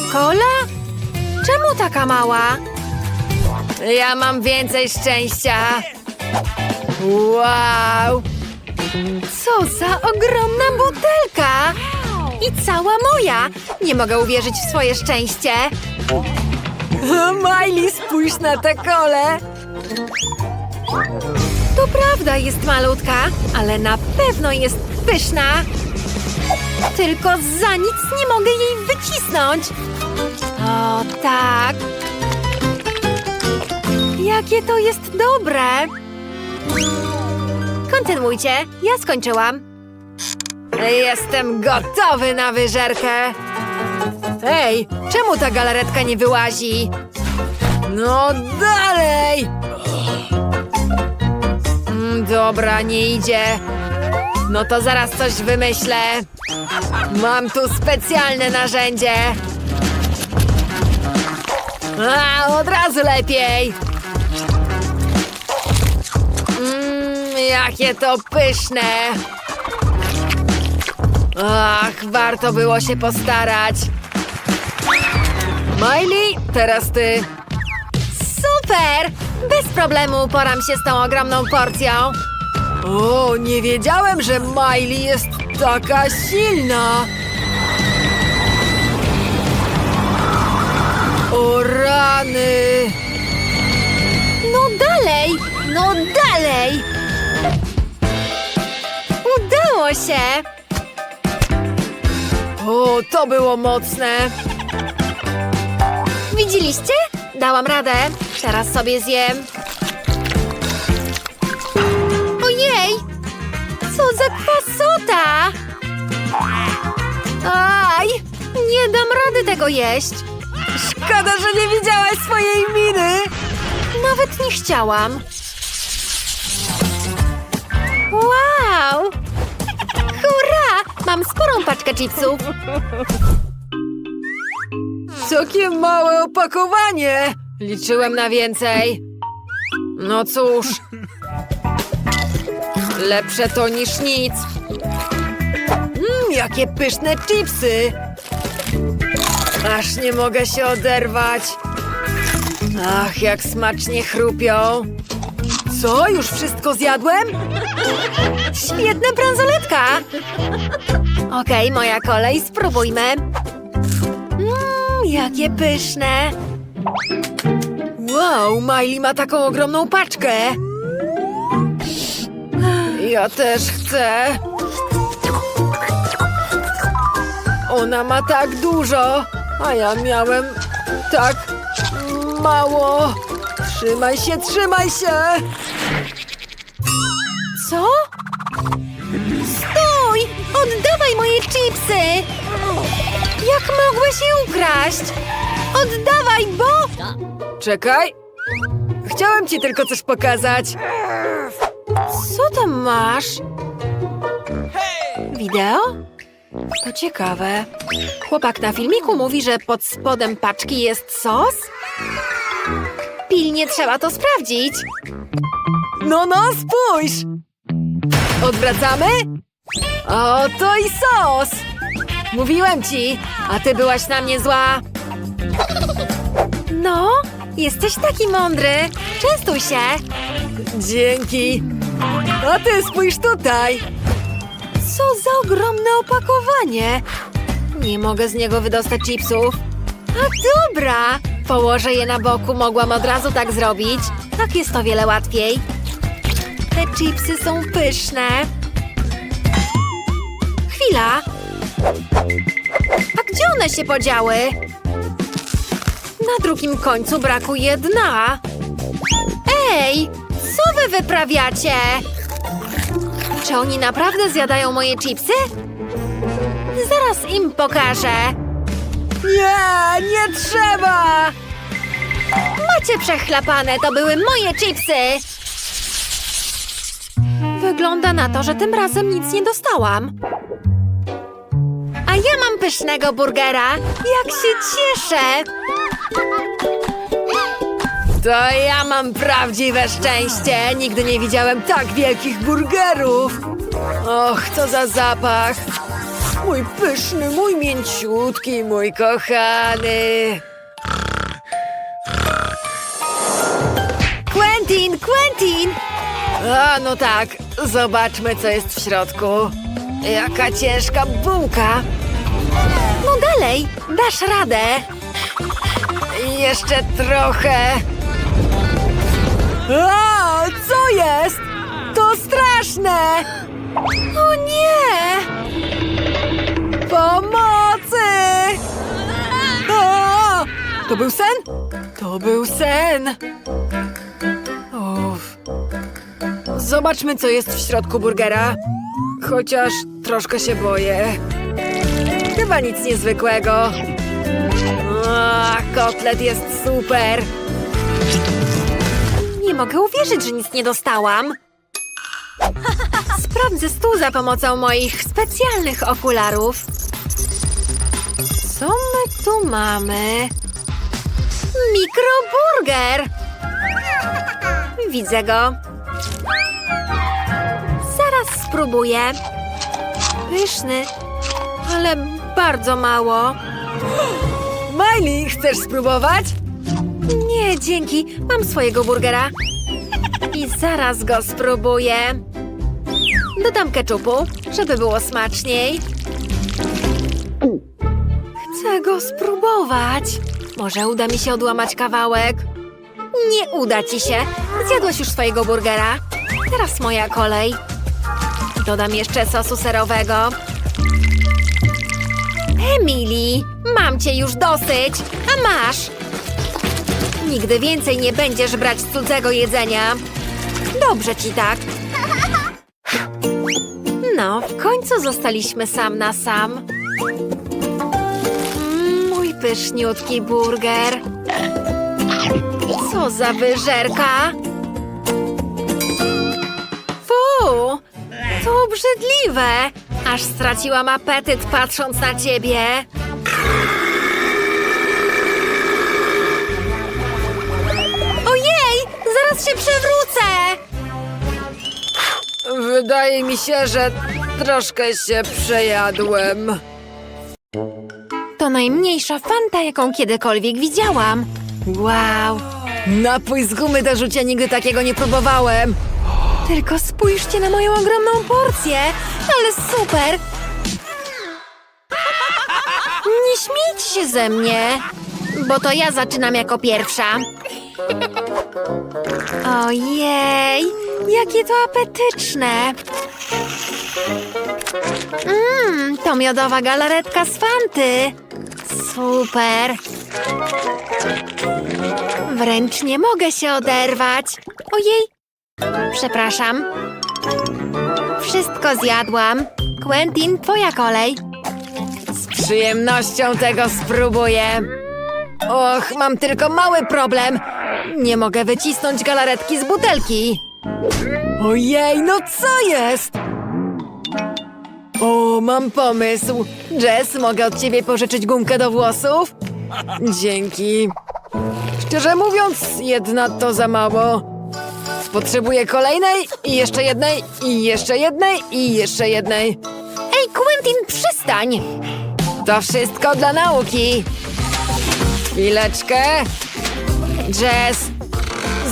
Kola? Czemu taka mała? Ja mam więcej szczęścia. Wow! Co za ogromna butelka! I cała moja! Nie mogę uwierzyć w swoje szczęście. Miley, spójrz na tę kolę! To prawda, jest malutka, ale na pewno jest pyszna. Tylko za nic nie mogę jej wycisnąć. O, tak. Jakie to jest dobre. Kontynuujcie, ja skończyłam. Jestem gotowy na wyżerkę. Ej, czemu ta galaretka nie wyłazi? No dalej! Mm, Dobra, nie idzie. No to zaraz coś wymyślę. Mam tu specjalne narzędzie. A, od razu lepiej. Mmm, jakie to pyszne. Ach, warto było się postarać. Miley, teraz ty. Super! Bez problemu uporam się z tą ogromną porcją. O, nie wiedziałem, że Miley jest taka silna. O rany! No dalej! No dalej! Udało się! O, to było mocne! Widzieliście? Dałam radę. Teraz sobie zjem. Ojej! Co za kwasota! Aj! Nie dam rady tego jeść. Szkoda, że nie widziałaś swojej miny. Nawet nie chciałam. Wow! Hurra! Mam sporą paczkę chipsów. Całkiem małe opakowanie. Liczyłem na więcej. No cóż. Lepsze to niż nic. Mmm, jakie pyszne chipsy. Aż nie mogę się oderwać. Ach, jak smacznie chrupią. Co? Już wszystko zjadłem? Świetna bransoletka. Okej, moja kolej, spróbujmy. Mmm, jakie pyszne. Wow, Miley ma taką ogromną paczkę. Ja też chcę. Ona ma tak dużo, a ja miałem tak mało. Trzymaj się, trzymaj się! Co? Stój! Oddawaj moje chipsy! Jak mogłeś je ukraść? Oddawaj, bo... Czekaj. Chciałem ci tylko coś pokazać. Co tam masz? Wideo? To ciekawe. Chłopak na filmiku mówi, że pod spodem paczki jest sos? Pilnie trzeba to sprawdzić. No, no, spójrz! Odwracamy? Oto i sos! Mówiłem ci, a ty byłaś na mnie zła. No, jesteś taki mądry. Częstuj się. Dzięki. A ty spójrz tutaj. Co za ogromne opakowanie! Nie mogę z niego wydostać chipsów. A dobra! Położę je na boku, mogłam od razu tak zrobić. Tak jest o wiele łatwiej. Te chipsy są pyszne. Chwila! A gdzie one się podziały? Na drugim końcu brakuje dna. Ej! Co wy wyprawiacie? Czy oni naprawdę zjadają moje chipsy? Zaraz im pokażę. Nie, nie trzeba! Macie przechlapane, to były moje chipsy! Wygląda na to, że tym razem nic nie dostałam. A ja mam pysznego burgera. Jak się cieszę! To ja mam prawdziwe szczęście. Nigdy nie widziałem tak wielkich burgerów. Och, co za zapach. Mój pyszny, mój mięciutki, mój kochany. Quentin, Quentin! A, no tak. Zobaczmy, co jest w środku. Jaka ciężka bułka. No dalej, dasz radę. Jeszcze trochę. A, co jest? To straszne! O nie! Pomocy! A, to był sen? To był sen. Uff. Zobaczmy, co jest w środku burgera. Chociaż troszkę się boję. Chyba nic niezwykłego. A, kotlet jest super. Mogę uwierzyć, że nic nie dostałam. Sprawdzę stół za pomocą moich specjalnych okularów. Co my tu mamy? Mikroburger! Widzę go. Zaraz spróbuję. Pyszny, ale bardzo mało. Miley, chcesz spróbować? Nie, dzięki. Mam swojego burgera. I zaraz go spróbuję. Dodam keczupu, żeby było smaczniej. Chcę go spróbować. Może uda mi się odłamać kawałek. Nie uda ci się. Zjadłaś już swojego burgera. Teraz moja kolej. Dodam jeszcze sosu serowego. Emily, mam cię już dosyć. A masz. Nigdy więcej nie będziesz brać cudzego jedzenia. Dobrze ci tak. No, w końcu zostaliśmy sam na sam. Mm, Mój pyszniutki burger. Co za wyżerka! Fu! To obrzydliwe! Aż straciłam apetyt patrząc na ciebie. Ojej! Zaraz się przewrócę! Wydaje mi się, że troszkę się przejadłem. To najmniejsza fanta, jaką kiedykolwiek widziałam. Wow! Napój z gumy do rzucia nigdy takiego nie próbowałem. Tylko spójrzcie na moją ogromną porcję! Ale super! Nie śmiejcie się ze mnie, bo to ja zaczynam jako pierwsza. Ojej, jakie to apetyczne! Mmm, to miodowa galaretka z Fanty. Super. Wręcz nie mogę się oderwać. Ojej, przepraszam. Wszystko zjadłam. Quentin, twoja kolej. Z przyjemnością tego spróbuję. Och, mam tylko mały problem. Nie mogę wycisnąć galaretki z butelki. Ojej, no co jest? O, mam pomysł. Jess, mogę od ciebie pożyczyć gumkę do włosów? Dzięki. Szczerze mówiąc, jedna to za mało. Potrzebuję kolejnej i jeszcze jednej i jeszcze jednej i jeszcze jednej. Ej, Quentin, przestań! To wszystko dla nauki. Chwileczkę. Jess,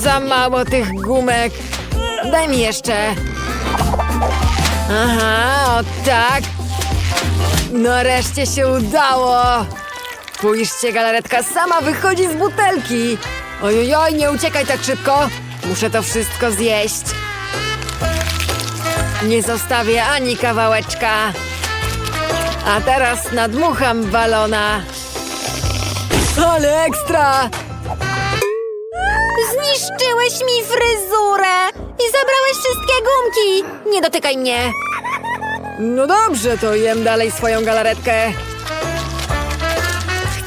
za mało tych gumek. Daj mi jeszcze. Aha, o tak. Nareszcie się udało. Spójrzcie, galaretka sama wychodzi z butelki. Ojojoj, nie uciekaj tak szybko. Muszę to wszystko zjeść. Nie zostawię ani kawałeczka. A teraz nadmucham balona. Ale ekstra! Zniszczyłeś mi fryzurę i zabrałeś wszystkie gumki. Nie dotykaj mnie. No dobrze, to jem dalej swoją galaretkę.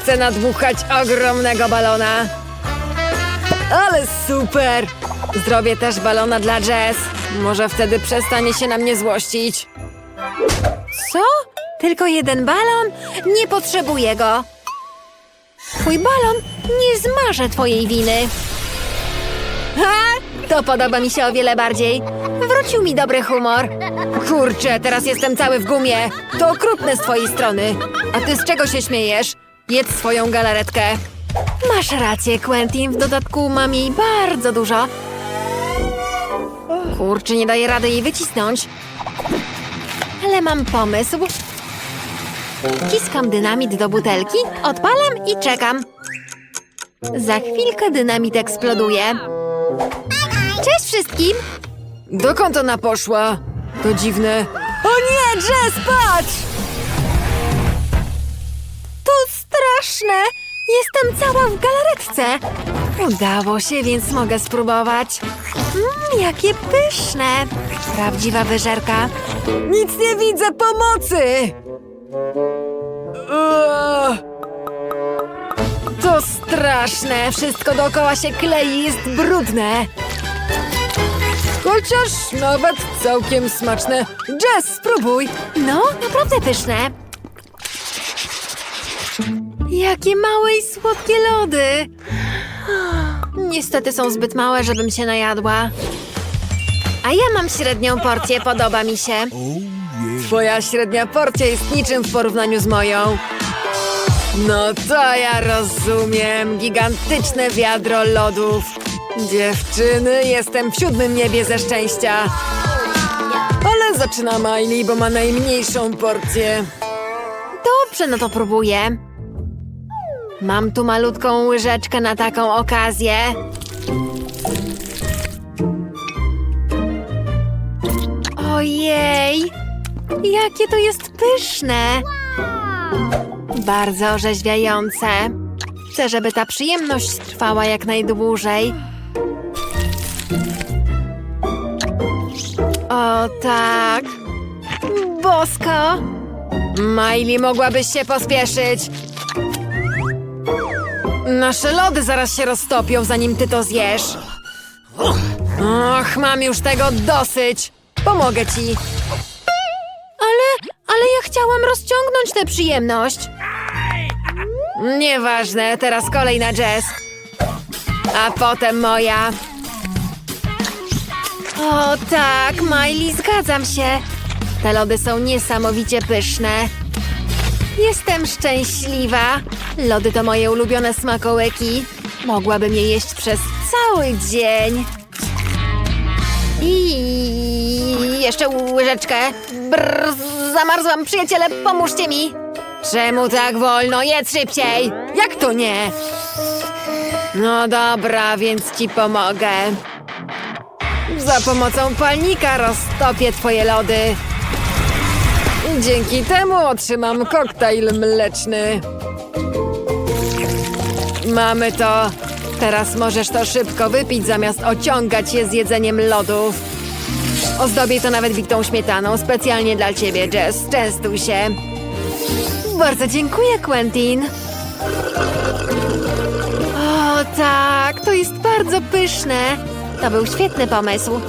Chcę nadmuchać ogromnego balona. Ale super! Zrobię też balona dla Jess. Może wtedy przestanie się na mnie złościć. Co? Tylko jeden balon? Nie potrzebuję go. Twój balon nie zmaże twojej winy. Ha! To podoba mi się o wiele bardziej. Wrócił mi dobry humor. Kurczę, teraz jestem cały w gumie. To okrutne z twojej strony. A ty z czego się śmiejesz? Jedz swoją galaretkę. Masz rację, Quentin. W dodatku mam jej bardzo dużo. Kurczę, nie daję rady jej wycisnąć. Ale mam pomysł. Wciskam dynamit do butelki, odpalam i czekam. Za chwilkę dynamit eksploduje. Wszystkim! Dokąd ona poszła? To dziwne. O nie, Jess, patrz! To straszne! Jestem cała w galaretce. Udało się, więc mogę spróbować. Mmm, jakie pyszne! Prawdziwa wyżerka. Nic nie widzę pomocy! To straszne! Wszystko dookoła się klei, jest brudne. Chociaż nawet całkiem smaczne. Jess, spróbuj! No, naprawdę pyszne. Jakie małe i słodkie lody! Niestety są zbyt małe, żebym się najadła. A ja mam średnią porcję, podoba mi się. Twoja średnia porcja jest niczym w porównaniu z moją. No to ja rozumiem. Gigantyczne wiadro lodów. Dziewczyny, jestem w siódmym niebie ze szczęścia. Ale zaczyna Miley, bo ma najmniejszą porcję. Dobrze, no to próbuję. Mam tu malutką łyżeczkę na taką okazję. Ojej! Jakie to jest pyszne! Bardzo orzeźwiające. Chcę, żeby ta przyjemność trwała jak najdłużej. O tak. Bosko. Miley, mogłabyś się pospieszyć. Nasze lody zaraz się roztopią, zanim ty to zjesz. Och, mam już tego dosyć. Pomogę ci. Ale, ale ja chciałam rozciągnąć tę przyjemność. Nieważne, teraz kolej na jazz. A potem moja. O tak, Miley, zgadzam się. Te lody są niesamowicie pyszne. Jestem szczęśliwa. Lody to moje ulubione smakołyki. Mogłabym je jeść przez cały dzień. I jeszcze łyżeczkę. Brr, zamarzłam, przyjaciele, pomóżcie mi. Czemu tak wolno? Jedz szybciej. Jak to nie? No dobra, więc ci pomogę. Za pomocą palnika roztopię twoje lody. Dzięki temu otrzymam koktajl mleczny. Mamy to. Teraz możesz to szybko wypić, zamiast ociągać je z jedzeniem lodów. Ozdobię to nawet bitą śmietaną, specjalnie dla ciebie, Jess. Częstuj się. Bardzo dziękuję, Quentin. O tak, to jest bardzo pyszne. To był świetny pomysł.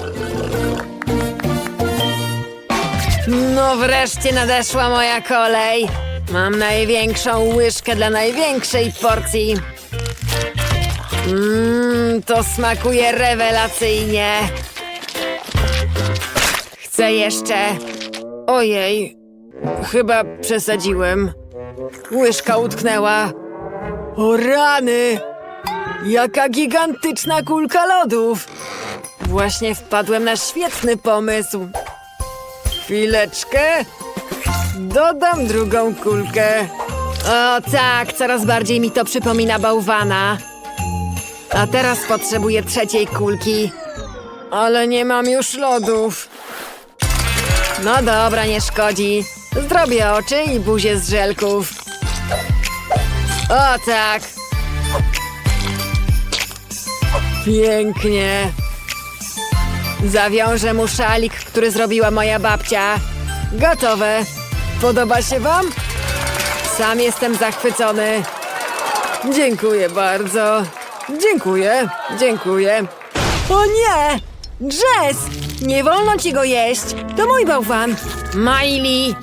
No wreszcie nadeszła moja kolej. Mam największą łyżkę dla największej porcji. Mmm, to smakuje rewelacyjnie. Chcę jeszcze. Ojej, chyba przesadziłem. Łyżka utknęła. O rany! Jaka gigantyczna kulka lodów! Właśnie wpadłem na świetny pomysł. Chwileczkę. Dodam drugą kulkę. O tak, coraz bardziej mi to przypomina bałwana. A teraz potrzebuję trzeciej kulki. Ale nie mam już lodów. No dobra, nie szkodzi. Zrobię oczy i buzię z żelków. O tak. Pięknie. Zawiążę mu szalik, który zrobiła moja babcia. Gotowe. Podoba się wam? Sam jestem zachwycony. Dziękuję bardzo. Dziękuję, dziękuję. O nie! Jess! Nie wolno ci go jeść! To mój bałwan! Miley!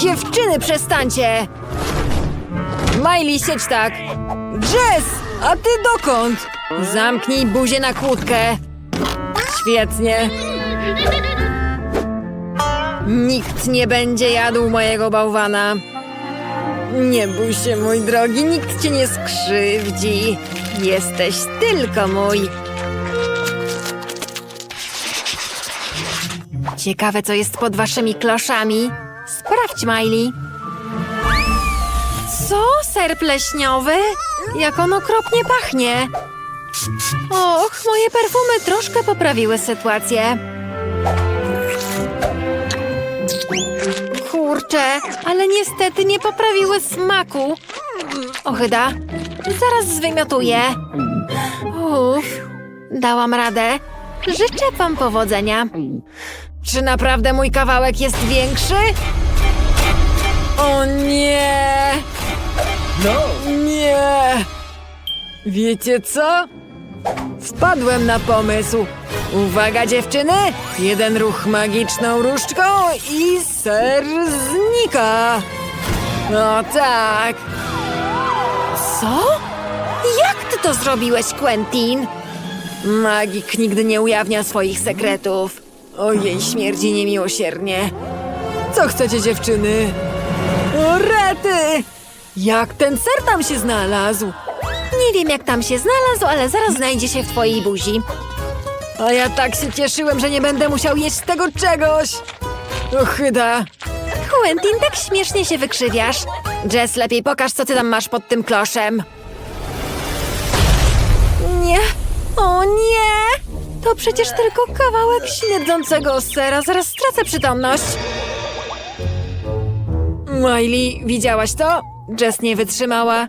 Dziewczyny, przestańcie! Miley, siedź tak! Jess! A ty dokąd? Zamknij buzię na kłódkę. Świetnie. Nikt nie będzie jadł mojego bałwana. Nie bój się, mój drogi, nikt cię nie skrzywdzi. Jesteś tylko mój. Ciekawe, co jest pod waszymi kloszami. Sprawdź, Miley. Co? Ser pleśniowy? Jak on okropnie pachnie. Och, moje perfumy troszkę poprawiły sytuację. Kurczę, ale niestety nie poprawiły smaku. Ochyda, zaraz zwymiotuję. Uff, dałam radę. Życzę wam powodzenia. Czy naprawdę mój kawałek jest większy? O nie! No, nie! Wiecie co? Wpadłem na pomysł. Uwaga dziewczyny! Jeden ruch magiczną różdżką i ser znika. No tak. Co? Jak ty to zrobiłeś, Quentin? Magik nigdy nie ujawnia swoich sekretów. Ojej, śmierdzi niemiłosiernie. Co chcecie, dziewczyny? O, rety! Jak ten ser tam się znalazł? Nie wiem, jak tam się znalazł, ale zaraz znajdzie się w twojej buzi. A ja tak się cieszyłem, że nie będę musiał jeść tego czegoś. Ochyda. Quentin, tak śmiesznie się wykrzywiasz. Jess, lepiej pokaż, co ty tam masz pod tym kloszem. Nie. O nie! To przecież tylko kawałek śmierdzącego sera. Zaraz stracę przytomność. Miley, widziałaś to? Jess nie wytrzymała.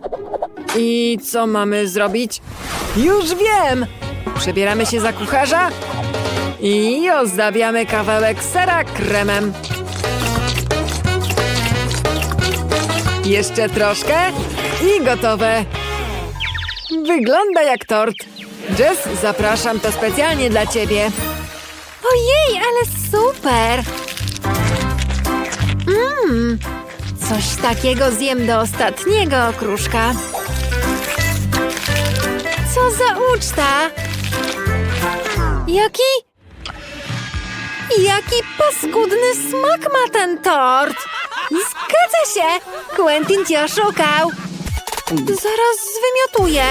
I co mamy zrobić? Już wiem! Przebieramy się za kucharza i ozdabiamy kawałek sera kremem. Jeszcze troszkę i gotowe. Wygląda jak tort. Jess, zapraszam to specjalnie dla ciebie. Ojej, ale super! Mmm, coś takiego zjem do ostatniego okruszka. Jaki... Jaki paskudny smak ma ten tort! Zgadza się! Quentin cię oszukał! Zaraz zwymiotuję.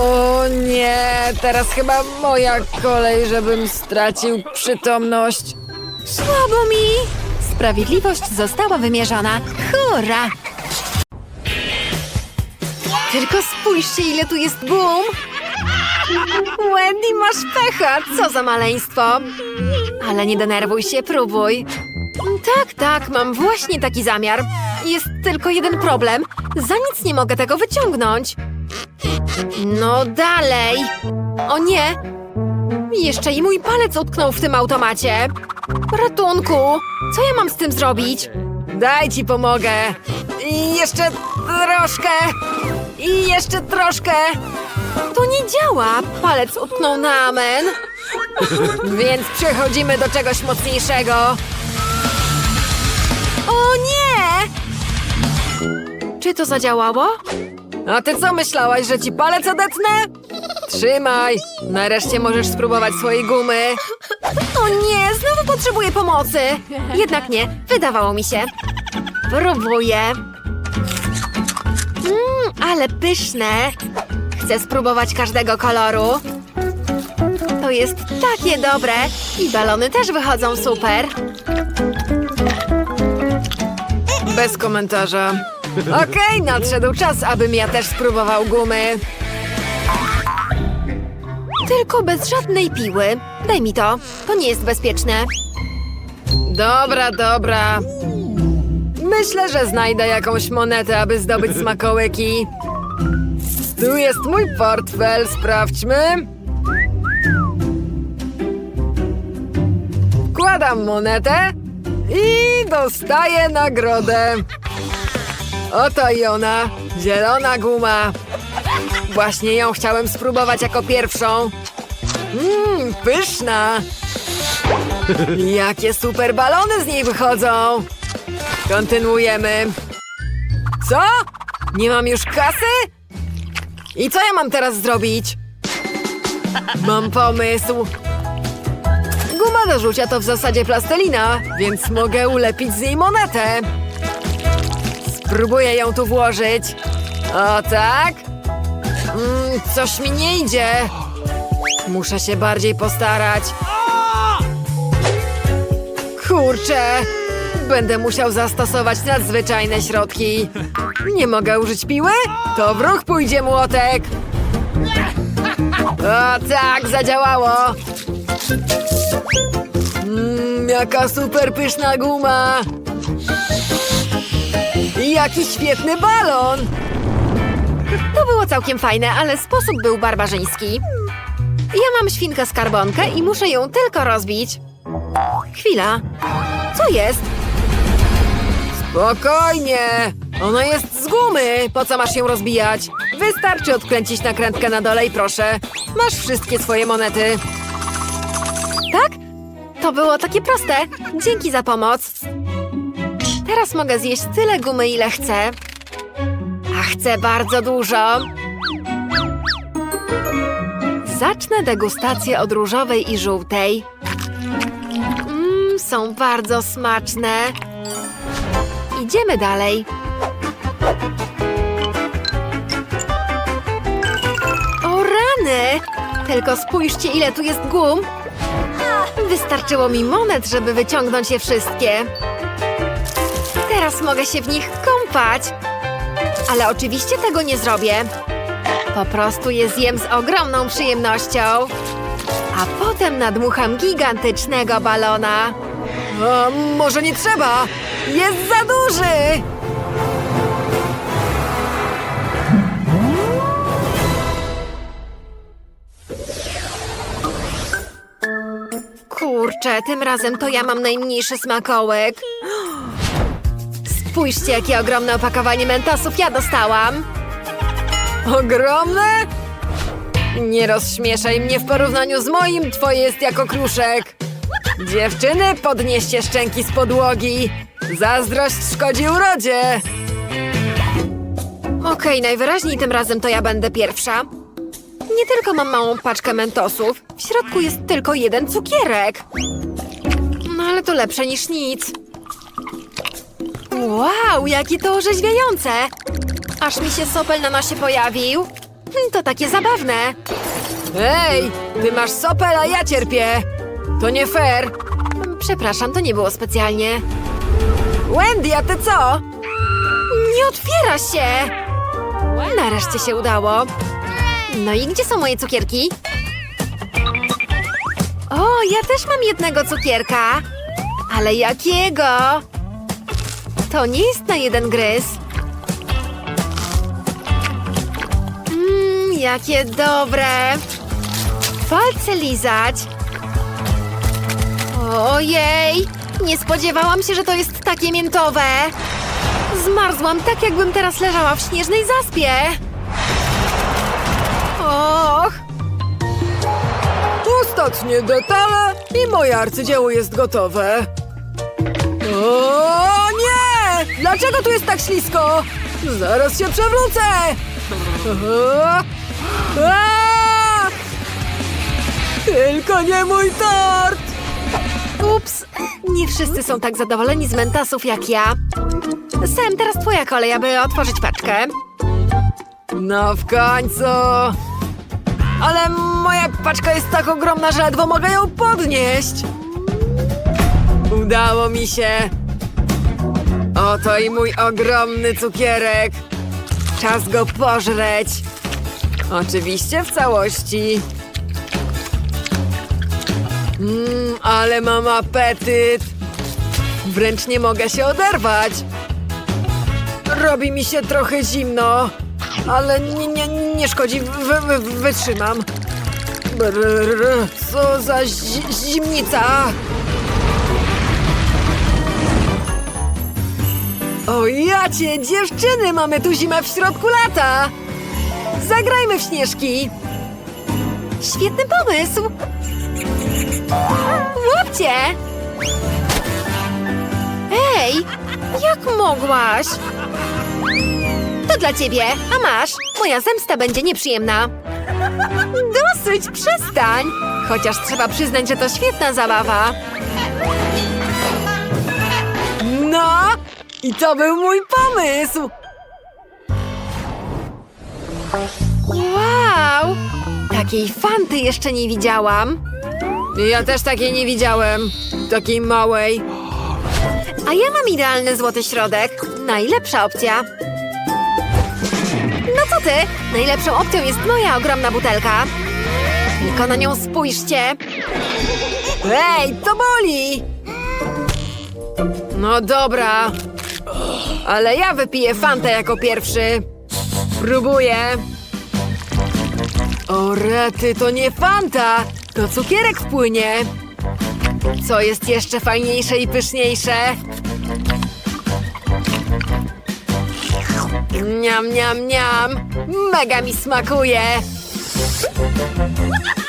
O nie, teraz chyba moja kolej, żebym stracił przytomność. Słabo mi! Sprawiedliwość została wymierzona. Hurra! Tylko spójrzcie, ile tu jest gum! Wendy, masz pecha! Co za maleństwo! Ale nie denerwuj się, próbuj. Tak, tak, mam właśnie taki zamiar. Jest tylko jeden problem. Za nic nie mogę tego wyciągnąć. No dalej. O nie! Jeszcze i mój palec utknął w tym automacie. Ratunku! Co ja mam z tym zrobić? Daj ci pomogę. I jeszcze troszkę. I jeszcze troszkę. To nie działa. Palec utknął na amen. Więc przechodzimy do czegoś mocniejszego. O nie! Czy to zadziałało? A ty co myślałaś, że ci palec odetnę? Trzymaj! Nareszcie możesz spróbować swojej gumy. O nie, znowu potrzebuję pomocy. Jednak nie, wydawało mi się. Próbuję. Mmm, ale pyszne. Chcę spróbować każdego koloru. To jest takie dobre. I balony też wychodzą super. Bez komentarza. Okej, nadszedł czas, abym ja też spróbował gumy. Tylko bez żadnej piły. Daj mi to. To nie jest bezpieczne. Dobra, dobra. Myślę, że znajdę jakąś monetę, aby zdobyć smakołyki. Tu jest mój portfel, sprawdźmy. Wkładam monetę i dostaję nagrodę. Oto i ona, zielona guma. Właśnie ją chciałem spróbować jako pierwszą. Mmm, pyszna. Jakie super balony z niej wychodzą. Kontynuujemy. Co? Nie mam już kasy? I co ja mam teraz zrobić? Mam pomysł. Guma do rzucia to w zasadzie plastelina, więc mogę ulepić z niej monetę. Spróbuję ją tu włożyć. O tak? Mm, coś mi nie idzie. Muszę się bardziej postarać. Kurczę! Będę musiał zastosować nadzwyczajne środki. Nie mogę użyć piły? To w ruch pójdzie młotek. O tak, zadziałało. Mmm, jaka super pyszna guma. Jaki świetny balon. To było całkiem fajne, ale sposób był barbarzyński. Ja mam świnkę skarbonkę i muszę ją tylko rozbić. Chwila. Co jest? Spokojnie! Ona jest z gumy! Po co masz ją rozbijać? Wystarczy odkręcić nakrętkę na dole i proszę. Masz wszystkie swoje monety. Tak? To było takie proste. Dzięki za pomoc. Teraz mogę zjeść tyle gumy, ile chcę. A chcę bardzo dużo. Zacznę degustację od różowej i żółtej. Mmm, są bardzo smaczne. Idziemy dalej. O rany! Tylko spójrzcie, ile tu jest gum. Wystarczyło mi monet, żeby wyciągnąć je wszystkie. Teraz mogę się w nich kąpać. Ale oczywiście tego nie zrobię. Po prostu je zjem z ogromną przyjemnością. A potem nadmucham gigantycznego balona. A, może nie trzeba? Jest za duży! Kurczę, tym razem to ja mam najmniejszy smakołek. Spójrzcie, jakie ogromne opakowanie mentosów ja dostałam. Ogromne? Nie rozśmieszaj mnie w porównaniu z moim, twoje jest jako kruszek. Dziewczyny, podnieście szczęki z podłogi. Zazdrość szkodzi urodzie. Okej, najwyraźniej tym razem to ja będę pierwsza. Nie tylko mam małą paczkę mentosów. W środku jest tylko jeden cukierek. No ale to lepsze niż nic. Wow, jakie to orzeźwiające! Aż mi się sopel na nosie pojawił. Hmm, To takie zabawne. Ej, ty masz sopel, a ja cierpię. To nie fair. Przepraszam, to nie było specjalnie. Wendy, a ty co? Nie otwiera się! Nareszcie się udało. No i gdzie są moje cukierki? O, ja też mam jednego cukierka. Ale jakiego? To nie jest na jeden gryz. Mmm, jakie dobre. Palce lizać. Ojej, nie spodziewałam się, że to jest takie miętowe. Zmarzłam tak, jakbym teraz leżała w śnieżnej zaspie. Och. Ostatnie detale i moje arcydzieło jest gotowe. O nie! Dlaczego tu jest tak ślisko? Zaraz się przewrócę! Aha. A! Tylko nie mój tort! Ups, nie wszyscy są tak zadowoleni z mentasów jak ja. Sam, teraz twoja kolej, aby otworzyć paczkę. No w końcu! Ale moja paczka jest tak ogromna, że ledwo mogę ją podnieść. Udało mi się. Oto i mój ogromny cukierek. Czas go pożreć. Oczywiście w całości. Mmm, ale mam apetyt. Wręcz nie mogę się oderwać. Robi mi się trochę zimno, ale nie, nie, nie szkodzi, wy, wy, wytrzymam. Brrr, co za zi zimnica! O jacie, dziewczyny, mamy tu zimę w środku lata! Zagrajmy w śnieżki! Świetny pomysł! Łapcie! Ej, jak mogłaś? To dla ciebie, a masz. Moja zemsta będzie nieprzyjemna. Dosyć, przestań! Chociaż trzeba przyznać, że to świetna zabawa. No, i to był mój pomysł! Wow! Takiej fanty jeszcze nie widziałam. Ja też takiej nie widziałem. Takiej małej. A ja mam idealny złoty środek. Najlepsza opcja. No co ty? Najlepszą opcją jest moja ogromna butelka. Tylko na nią spójrzcie. Ej, to boli! No dobra. Ale ja wypiję fantę jako pierwszy. Próbuję. O rety, to nie fanta! To cukierek wpłynie. Co jest jeszcze fajniejsze i pyszniejsze? Niam, niam, niam! Mega mi smakuje!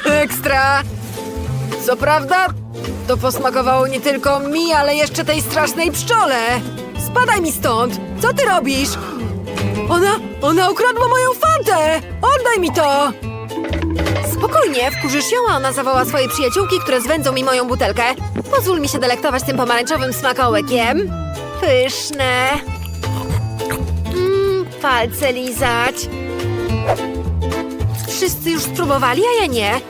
Ekstra! Co prawda, to posmakowało nie tylko mi, ale jeszcze tej strasznej pszczole! Spadaj mi stąd! Co ty robisz? Ona, ona ukradła moją fantę! Oddaj mi to! Spokojnie, wkurzysz ją, a ona zawoła swoje przyjaciółki, które zwędzą mi moją butelkę. Pozwól mi się delektować tym pomarańczowym smakołykiem. Pyszne. Mmm, palce lizać. Wszyscy już spróbowali, a ja nie.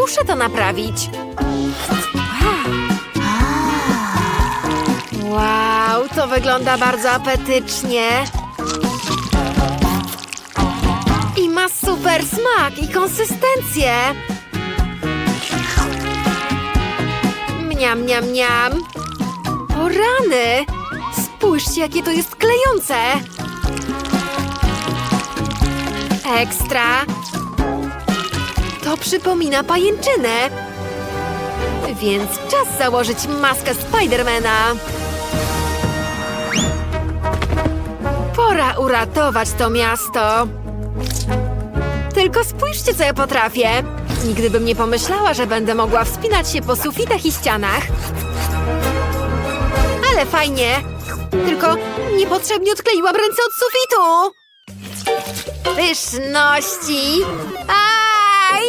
Muszę to naprawić. Wow, to wygląda bardzo apetycznie. Ma super smak i konsystencję. Mniam, mniam, mniam. O rany! Spójrzcie, jakie to jest klejące. Ekstra. To przypomina pajęczynę. Więc czas założyć maskę Spidermana. Pora uratować to miasto. Tylko spójrzcie, co ja potrafię. Nigdy bym nie pomyślała, że będę mogła wspinać się po sufitach i ścianach. Ale fajnie. Tylko niepotrzebnie odkleiłam ręce od sufitu. Pyszności. Aj!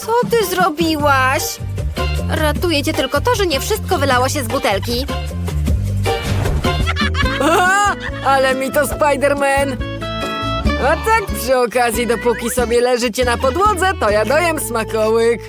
Co ty zrobiłaś? Ratuje cię tylko to, że nie wszystko wylało się z butelki. Aha, ale mi to Spider-Man! A tak przy okazji, dopóki sobie leżycie na podłodze, to ja dojem smakołyk.